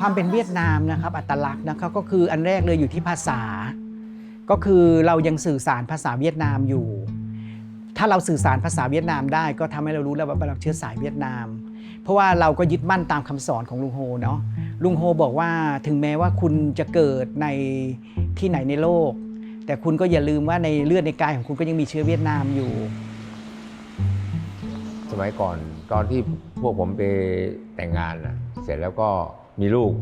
ความเป็นเวียดนามนะครับ อัตลักษณ์นะครับก็คืออันแรกเลยอยู่ที่ภาษา ก็คือเรายังสื่อสารภาษาเวียดนามอยู่ ถ้าเราสื่อสารภาษาเวียดนามได้ ก็ทำให้เรารู้แล้วว่าเราเชื้อสายเวียดนาม เพราะว่าเราก็ยึดมั่นตามคำสอนของลุงโฮเนาะลุงโฮบอกว่าถึงแม้ว่าคุณจะเกิดในที่ไหนในโลก แต่คุณก็อย่าลืมว่าในเลือดในกายของคุณก็ยังมีเชื้อเวียดนามอยู่ สมัยก่อนตอนที่พวกผมไปแต่งงานนะเสร็จแล้วก็ มีลูก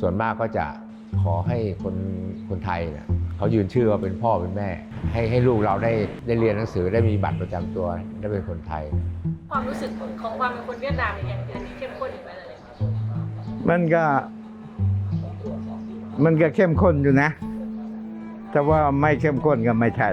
ส่วนมากก็จะขอให้คนคนไทยนะเขายืนชื่อว่าเป็นพ่อเป็นแม่ ให้ให้ลูกเราได้ได้เรียนหนังสือได้มีบัตรประจำตัวได้เป็นคนไทย ความรู้สึกของความเป็นคนเวียดนามอย่างเดือนนี้เข้มข้นอยู่ไปเลยมันก็มันก็เข้มข้นอยู่นะ แต่ว่าไม่เข้มข้นก็ไม่ใช่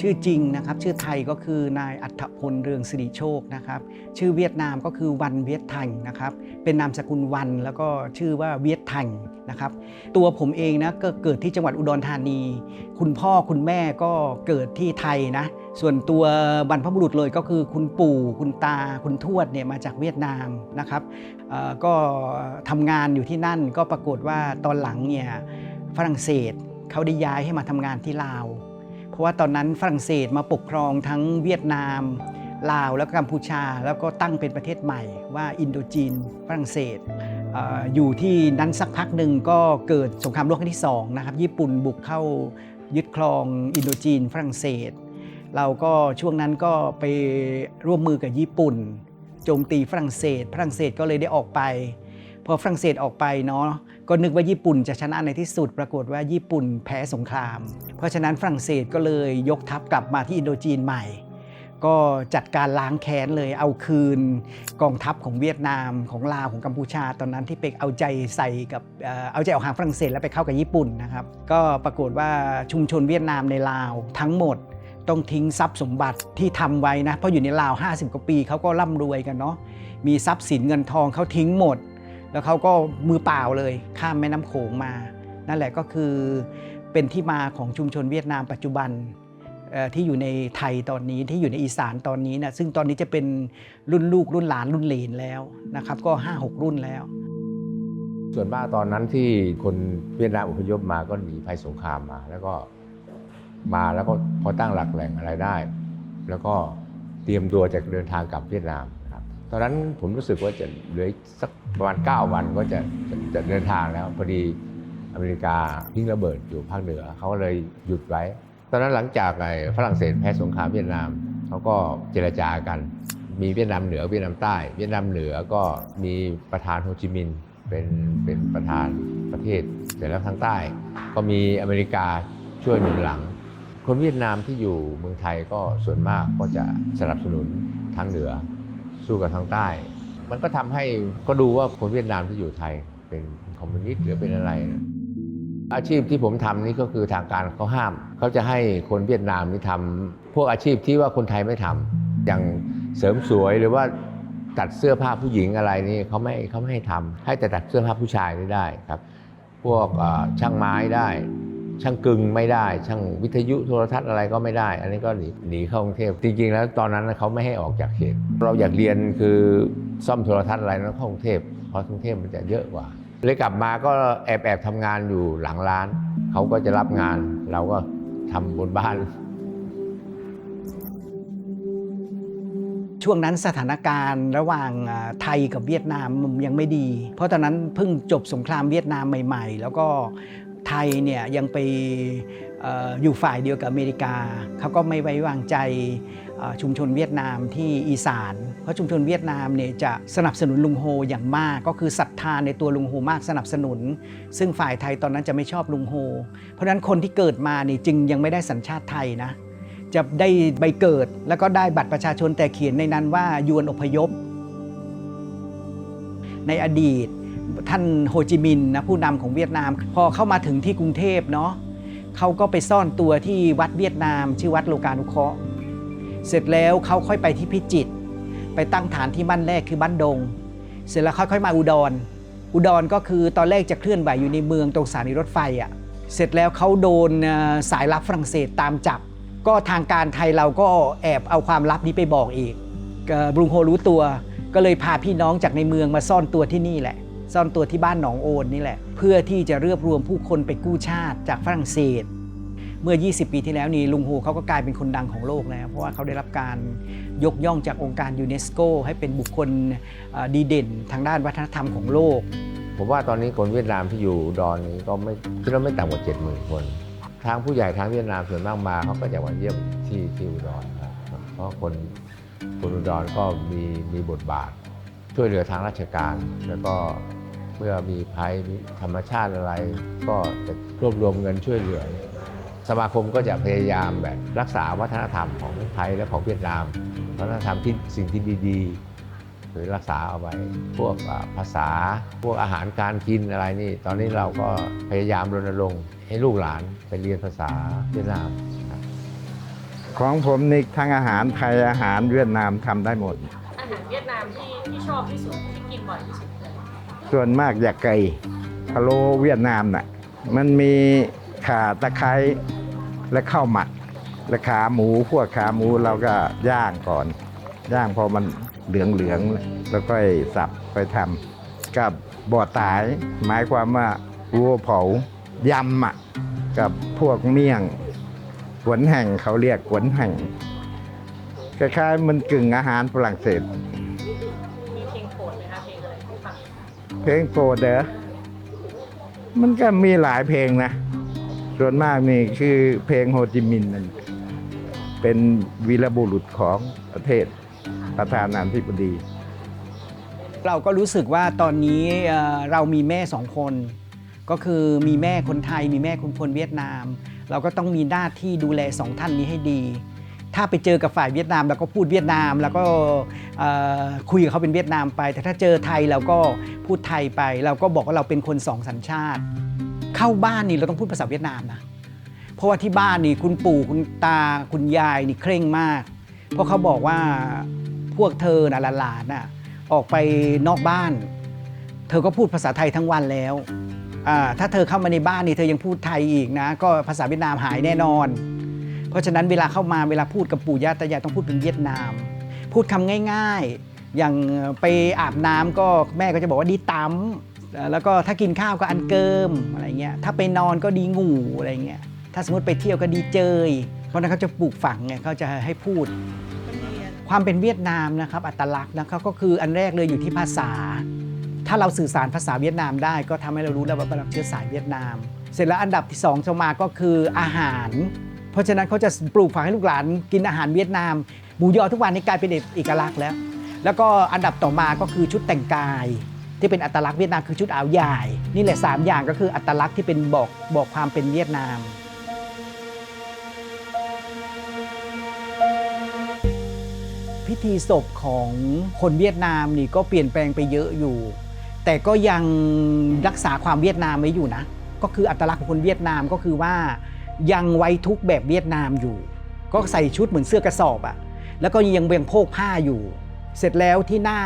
ชื่อจริงนะครับ ชื่อไทยก็คือนายอัฐพลเรืองสิริโชคนะครับ ชื่อเวียดนามก็คือวันเวียดทังนะครับ เป็นนามสกุลวันแล้วก็ชื่อว่าเวียดทังนะครับ ตัวผมเองนะก็เกิดที่จังหวัดอุดรธานี คุณพ่อคุณแม่ก็เกิดที่ไทยนะ ส่วนตัวบรรพบุรุษเลยก็คือคุณปู่คุณตาคุณทวดเนี่ยมาจากเวียดนามนะครับก็ทำงานอยู่ที่นั่นก็ปรากฏว่าตอนหลังเนี่ยฝรั่งเศสเขาได้ย้ายให้มาทำงานที่ลาว ราะว่าตอนนั้นฝรั่งเศสมาปกครองทั้งเวียดนาม ลาวแล้วก็กัมพูชา แล้วก็ตั้งเป็นประเทศใหม่ว่าอินโดจีนฝรั่งเศสอออยู่ที่นั้นสักพักหนึ่งก็เกิดสงครามโลกครั้งที่สองนะครับญี่ปุ่นบุกเข้ายึดครองอินโดจีนฝรั่งเศส เราก็ช่วงนั้นก็ไปร่วมมือกับญี่ปุ่น โจมตีฝรั่งเศส ฝรั่งเศสก็เลยได้ออกไป พอฝรั่งเศสออกไปเนาะก็นึกว่าญี่ปุ่นจะชนะในที่สุด ปรากฏว่าญี่ปุ่นแพ้สงคราม เพราะฉะนั้นฝรั่งเศสก็เลยยกทัพกลับมาที่อินโดจีนใหม่ ก็จัดการล้างแค้นเลยเอาคืนกองทัพของเวียดนามของลาวของกัมพูชา ตอนนั้นที่ไปเอาใจใส่กับเอาใจออกห่างฝรั่งเศสแล้วไปเข้ากับญี่ปุ่นนะครับ ก็ปรากฏว่าชุมชนเวียดนามในลาวทั้งหมดต้องทิ้งทรัพย์สมบัติที่ทำไว้นะ เพราะอยู่ในลาว 50 กว่าปีเขาก็ร่ำรวยกันเนาะมีทรัพย์สินเงินทองเขาทิ้งหมด แล้วเขาก็มือเปล่าเลยข้ามแม่น้ำโขงมา นั่นแหละก็คือเป็นที่มาของชุมชนเวียดนามปัจจุบันที่อยู่ในไทยตอนนี้ที่อยู่ในอีสานตอนนี้นะซึ่งตอนนี้จะเป็นรุ่นลูกรุ่นหลานรุ่นเหลนแล้วนะครับก็ 5-6 รุ่นแล้ว ส่วนมากตอนนั้นที่คนเวียดนามอพยพมาก็หนีภัยสงครามมา แล้วก็มาแล้วก็พอตั้งหลักแหล่งอะไรได้ แล้วก็เตรียมตัวจะเดินทางกลับเวียดนาม ตอนนั้นผมรู้สึกว่าจะเหลือสักประมาณ 9 วันก็จะจะจะเดินทางแล้วพอดีอเมริกาทิ้งระเบิดอยู่ภาคเหนือเขาก็เลยหยุดไว้ ตอนนั้นหลังจากไอ้ฝรั่งเศสแพ้สงครามเวียดนามเขาก็เจรจากัน มีเวียดนามเหนือเวียดนามใต้ เวียดนามเหนือก็มีประธานโฮจิมินห์เป็นเป็นประธานประเทศเสร็จแล้วทางใต้ ก็มีอเมริกาช่วยหนุนหลัง คนเวียดนามที่อยู่เมืองไทยก็ส่วนมากก็จะสนับสนุนทางเหนือ สู้กับทางใต้ มันก็ทำให้ก็ดูว่าคนเวียดนามที่อยู่ไทยเป็นคอมมิวนิสต์หรือเป็นอะไรนะอาชีพที่ผมทำนี่ก็คือทางการเขาห้าม เขาจะให้คนเวียดนามนี่ทำพวกอาชีพที่ว่าคนไทยไม่ทำอย่างเสริมสวยหรือว่าตัดเสื้อผ้าผู้หญิงอะไรนี่เขาไม่เขาไม่ให้ทำให้แต่ตัดเสื้อผ้าผู้ชายนี่ได้ครับ พวกช่างไม้ได้ ช่างกึงไม่ได้ ช่างวิทยุโทรทัศน์อะไรก็ไม่ได้ อันนี้ก็หนีหนีเข้ากรุงเทพจริงๆ แล้วตอนนั้นเขาไม่ให้ออกจากเขต เราอยากเรียนคือซ่อมโทรทัศน์อะไรนั้นเข้ากรุงเทพเพราะกรุงเทพมันจะเยอะกว่าเลยกลับมาก็แอบแอบๆทำงานอยู่หลังร้าน เขาก็จะรับงาน เราก็ทำบนบ้าน ช่วงนั้นสถานการณ์ระหว่างไทยกับเวียดนามยังไม่ดี เพราะตอนนั้นเพิ่งจบสงครามเวียดนามใหม่ ๆ แล้วก็ ไทยเนี่ยยังไปออยู่ฝ่ายเดียวกับอเมริกา เขาก็ไม่ไว้วางใจชุมชนเวียดนามที่อีสาน เพราะชุมชนเวียดนามเนี่ยจะสนับสนุนลุงโฮอย่างมาก ก็คือศรัทธาในตัวลุงโฮมากสนับสนุน ซึ่งฝ่ายไทยตอนนั้นจะไม่ชอบลุงโฮ เพราะฉะนั้นคนที่เกิดมาเนี่ยจึงยังไม่ได้สัญชาติไทยนะจะได้ใบเกิดแล้วก็ได้บัตรประชาชนแต่เขียนในนั้นว่ายวนอพยพ ในอดีต ท่านโฮจิมินห์นะผู้นำของเวียดนาม พอเข้ามาถึงที่กรุงเทพเนาะเขาก็ไปซ่อนตัวที่วัดเวียดนาม ชื่อวัดโลกานุเคราะห์เสร็จแล้วเขาค่อยไปที่พิจิตรไปตั้งฐานที่บ้านแรกคือบ้านดง เสร็จแล้วค่อยๆมาอุดร อุดรก็คือตอนแรกจะเคลื่อนไหวอยู่ในเมืองตรงสถานีรถไฟอะเสร็จแล้วเขาโดนสายลับฝรั่งเศสตามจับ ก็ทางการไทยเราก็แอบเอาความลับนี้ไปบอกอีกเอ่อบรุงโฮรู้ตัว ก็เลยพาพี่น้องจากในเมืองมาซ่อนตัวที่นี่แหละ ซ่อนตัวที่บ้านหนองโอนนี่แหละ เพื่อที่จะรวบรวมผู้คนไปกู้ชาติจากฝรั่งเศส เมื่อ 20 ปีที่แล้วนี่ลุงโฮเขาก็กลายเป็นคนดังของโลกแล้ว เพราะว่าเขาได้รับการยกย่องจากองค์การยูเนสโกให้เป็นบุคคลเอ่อดีเด่นทางด้านวัฒนธรรมของโลก ผมว่าตอนนี้คนเวียดนามที่อยู่อุดอนนี้ก็ไม่คิดว่าไม่ต่ำกว่า 7 0,000 คน ทางผู้ใหญ่ทางเวียดนามส่วนมากมาเขาก็จะมาเยี่ยมที่ที่อุดรครับเพราะคนคนอุดรก็มีมีบทบาทช่วยเหลือทางราชการแล้วก็ เมื่อมีภัยมีธรรมชาติอะไร ก็จะรวบรวมเงินช่วยเหลือ สมาคมก็จะพยายามแบบรักษาวัฒนธรรมของไทยและของเวียดนาม วัฒนธรรมที่สิ่งที่ดีๆ หรือรักษาเอาไว้ พวกภาษา พวกอาหารการกินอะไรนี่ ตอนนี้เราก็พยายามรณรงค์ให้ลูกหลานไปเรียนภาษาเวียดนามของผมนี่ทั้งอาหารไทยอาหารเวียดนามทำได้หมด อาหารเวียดนามที่ที่ชอบที่สุดที่กินบ่อยที่สุด ส่วนมากอยากไก่พะโล้เวียดนามน่ะมันมีข่าตะไคร้และข้าวหมัก และขาหมูพวกขาหมูเราก็ย่างก่อน ย่างพอมันเหลืองเหลืองๆแล้วก็สับไปทำกับบ่อตาย หมายความว่าวัวเผายำอะกับพวกเมี่ยงหวนแห่งเขาเรียกหวนแห่งคล้ายๆมันกึ่งอาหารฝรั่งเศส เพลงโปรดเด้อมันก็มีหลายเพลงนะ ส่วนมากนี่คือเพลงโฮจิมินห์นั่นเป็นวีรบุรุษของประเทศประธานาธิบดี เราก็รู้สึกว่าตอนนี้เรามีแม่สองคน ก็คือมีแม่คนไทย มีแม่คนคนเวียดนาม เราก็ต้องมีหน้าที่ดูแลสองท่านนี้ให้ดี ถ้าไปเจอกับฝ่ายเวียดนามเราก็พูดเวียดนาม แล้วก็คุยกับเขาเป็นเวียดนามไป แต่ถ้าเจอไทยเราก็พูดไทยไป เราก็บอกว่าเราเป็นคนสองสัญชาติ เข้าบ้านนี่เราต้องพูดภาษาเวียดนามนะเพราะว่าที่บ้านนี่คุณปู่คุณตาคุณยายนี่เคร่งมาก เพราะเขาบอกว่าพวกเธอน่ะหลานๆน่ะออกไปนอกบ้าน เธอก็พูดภาษาไทยทั้งวันแล้วถ้าเธอเข้ามาในบ้านนี่เธอยังพูดไทยอีกนะ ก็ภาษาเวียดนามหายแน่นอน ราะฉะนั้นเวลาเข้ามาเวลาพูดกับปู่ย่าตายายต้องพูดเป็นเวียดนาม พูดคำง่ายๆ อย่างไปอาบน้ำก็แม่ก็จะบอกว่าดีตำเอ่อแล้วก็ถ้ากินข้าวก็อันเกิมอะไรเงี้ยถ้าไปนอนก็ดีงูอะไรเงี้ยถ้าสมมติไปเที่ยวก็ดีเจย เพราะนั้นเขาจะปลูกฝังไงเขาจะให้พูด ความเป็นเวียดนามนะครับ อัตลักษณ์นะครับก็คืออันแรกเลยอยู่ที่ภาษา ถ้าเราสื่อสารภาษาเวียดนามได้ ก็ทำให้เรารู้แล้วว่าเราเชื้อสายเวียดนาม เสร็จแล้วอันดับที่สองจะมาก็คืออาหาร ราะฉะนั้นเขาจะปลูกฝังให้ลูกหลานกินอาหารเวียดนาม หมูยอทุกวันนี้กลายเป็นเอกลักษณ์แล้ว แล้วก็อันดับต่อมาก็คือชุดแต่งกาย ที่เป็นอัตลักษณ์เวียดนามคือชุดอาวใหญ่นี่แหละสามอย่างก็คืออัตลักษณ์ที่เป็นบอกบอกความเป็นเวียดนามพิธีศพของคนเวียดนามนี่ก็เปลี่ยนแปลงไปเยอะอยู่ แต่ก็ยังรักษาความเวียดนามไว้อยู่นะ ก็คืออัตลักษณ์ของคนเวียดนามก็คือว่า ยังไว้ทุกแบบเวียดนามอยู่ ก็ใส่ชุดเหมือนเสื้อกระสอบอะแล้วก็ยังเบียงโพกผ้าอยู่ เสร็จแล้วที่หน้า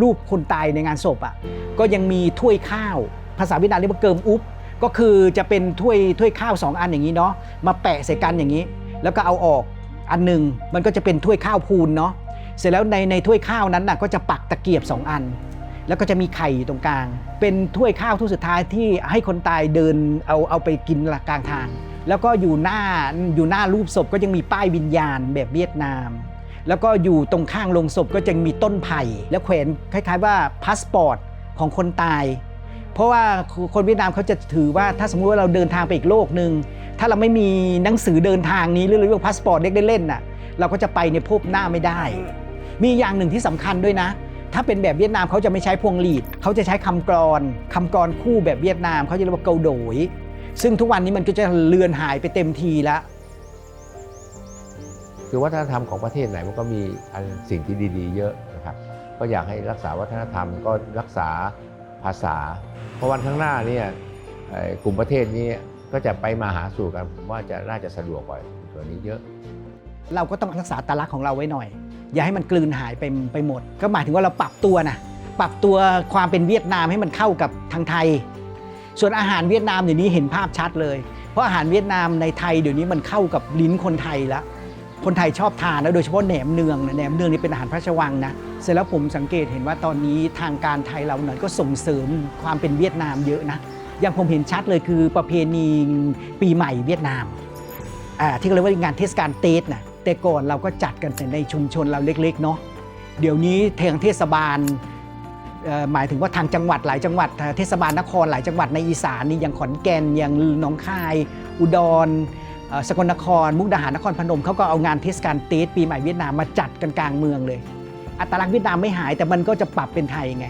รูปคนตายในงานศพอะก็ยังมีถ้วยข้าว ภาษาเวียดนามเรียกว่าเกิมอุ๊บก็คือจะเป็นถ้วยถ้วยข้าวสองอันอย่างนี้เนาะมาแปะใส่กันอย่างนี้ แล้วก็เอาออกอันหนึ่งมันก็จะเป็นถ้วยข้าวพูนเนาะเสร็จแล้วในในถ้วยข้าวนั้นน่ะก็จะปักตะเกียบสองอัน แล้วก็จะมีไข่อยู่ตรงกลาง เป็นถ้วยข้าวถ้วยสุดท้ายที่ให้คนตายเดินเอาเอาไปกินกลางทาง แล้วก็อยู่หน้าอยู่หน้ารูปศพก็ยังมีป้ายวิญญาณแบบเวียดนาม แล้วก็อยู่ตรงข้างโลงศพก็จะมีต้นไผ่แล้วแขวนคล้ายๆว่าพาสปอร์ตของคนตาย เพราะว่าคนเวียดนามเขาจะถือว่าถ้าสมมติว่าเราเดินทางไปอีกโลกหนึ่งถ้าเราไม่มีหนังสือเดินทางนี้หรือเรียกว่าพาสปอร์ตเด็กได้เล่นน่ะเราก็จะไปในภพหน้าไม่ได้ มีอย่างหนึ่งที่สำคัญด้วยนะ ถ้าเป็นแบบเวียดนามเขาจะไม่ใช้พวงหลีดเขาจะใช้คำกรอนคำกรอนคู่แบบเวียดนามเขาจะเรียกว่าเกาโดย ซึ่งทุกวันนี้มันก็จะเลือนหายไปเต็มทีแล้วคือวัฒนธรรมของประเทศไหนมันก็มีอันสิ่งที่ดี ๆ เยอะนะครับ ก็อยากให้รักษาวัฒนธรรมก็รักษาภาษา เพราะวันข้างหน้าเนี่ยเอ่อกลุ่มประเทศนี้ก็จะไปมาหาสู่กันผมว่าจะน่าจะสะดวกกว่าตัวนี้เยอะ เราก็ต้องรักษาอัตลักษณ์ของเราไว้หน่อย อย่าให้มันกลืนหายไปไปหมด ก็หมายถึงว่าเราปรับตัวนะปรับตัวความเป็นเวียดนามให้มันเข้ากับทางไทย ส่วนอาหารเวียดนามเดี๋ยวนี้เห็นภาพชัดเลย เพราะอาหารเวียดนามในไทยเดี๋ยวนี้มันเข้ากับลิ้นคนไทยแล้วคนไทยชอบทานแล้วโดยเฉพาะแหนมเนืองนะแหนมเนืองนี่เป็นอาหารพระราชวังนะเสร็จแล้วผมสังเกตเห็นว่าตอนนี้ทางการไทยเราหน่อยก็ส่งเสริมความเป็นเวียดนามเยอะนะอย่างผมเห็นชัดเลยคือประเพณีปีใหม่เวียดนามอ่าที่เรียกว่างานเทศกาลเตสนะแต่ก่อนเราก็จัดกันแต่ในชุมชนเราเล็กๆเนาะเดี๋ยวนี้ทางเทศบาล หมายถึงว่าทางจังหวัดหลายจังหวัดเทศบาลนครหลายจังหวัดในอีสานนี่อย่างขอนแก่นอย่างหนองคาย อุดรสกลนคร มุกดาหารนครพนมเขาก็เอางานเทศกาลตีสปีใหม่เวียดนามมาจัดกันกลางเมืองเลย อัตลักษณ์เวียดนามไม่หายแต่มันก็จะปรับเป็นไทยไง